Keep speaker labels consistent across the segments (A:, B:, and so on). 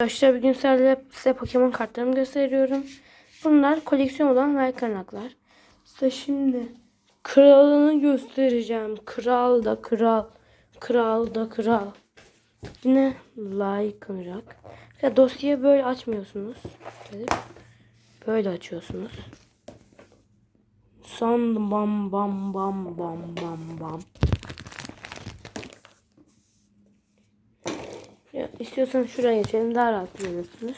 A: Arkadaşlar bugün size Pokemon kartlarımı gösteriyorum. Bunlar koleksiyon olan like kaynaklar. Size şimdi kralını göstereceğim. Kral da kral. Kral da kral. Yine like kanarak. Ya dosyayı böyle açmıyorsunuz. Böyle açıyorsunuz. Son bam bam bam bam bam bam. Ya, istiyorsanız şuraya geçelim daha rahat görürsünüz.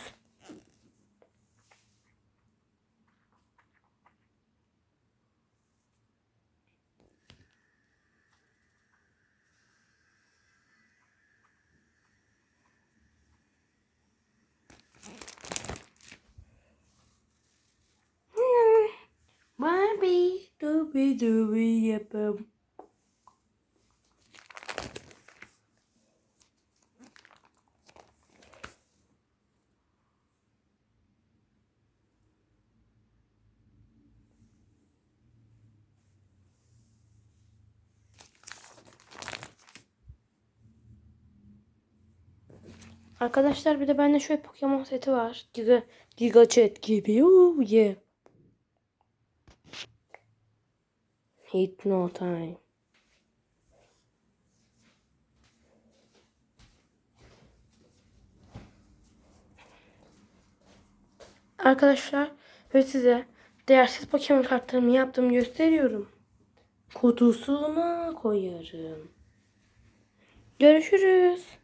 A: Barbie, doobie doobie yapım. Arkadaşlar bir de bende şöyle Pokemon seti var. Giga, Giga Chat gibi. Oo, yeah. Hit no time. Arkadaşlar ve size değersiz Pokemon kartlarımı yaptığımı gösteriyorum. Kutusuna koyarım. Görüşürüz.